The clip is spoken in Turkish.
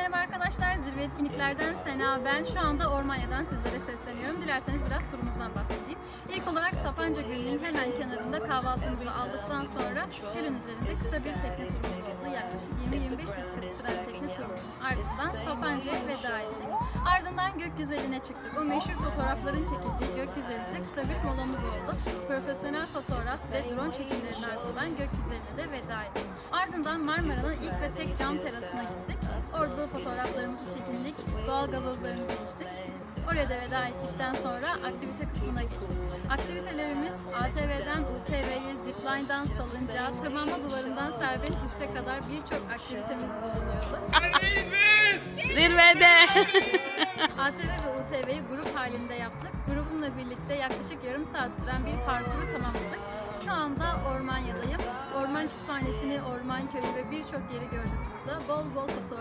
merhaba arkadaşlar. Zirve etkinliklerden Sena ben. Şu anda Ormanya'dan sizlere sesleniyorum. Dilerseniz biraz turumuzdan bahsedeyim. İlk olarak Sapanca Gölü'nün hemen kenarında kahvaltımızı aldıktan sonra gölün üzerinde kısa bir tekne turumuz oldu. Yaklaşık 20-25 dakika süren tekne turumuzun ardından Sapanca'ya veda ettik. Ardından gökyüzüne çıktık. O meşhur fotoğrafların çekildiği gökyüzünde kısa bir molamız oldu. Profesyonel fotoğraf ve drone çekimlerinin ardından gökyüzüne de veda ettik. Ardından Marmara'nın ilk ve tek cam terasına gittik. Çekindik. Doğal gazozlarımızı içtik. Oraya da veda ettikten sonra aktivite kısmına geçtik. Aktivitelerimiz ATV'den UTV'ye, zipline'dan salıncağa, tırmanma duvarından serbest düşüşe kadar birçok aktivitemiz bulunuyordu. Zirvede. ATV ve UTV'yi grup halinde yaptık. Grubumla birlikte yaklaşık yarım saat süren bir parkuru tamamladık. Şu anda Ormanya'dayım. Orman Kütüphanesi'ni, Orman Köyü ve birçok yeri gördük burada. Bol bol fotoğraf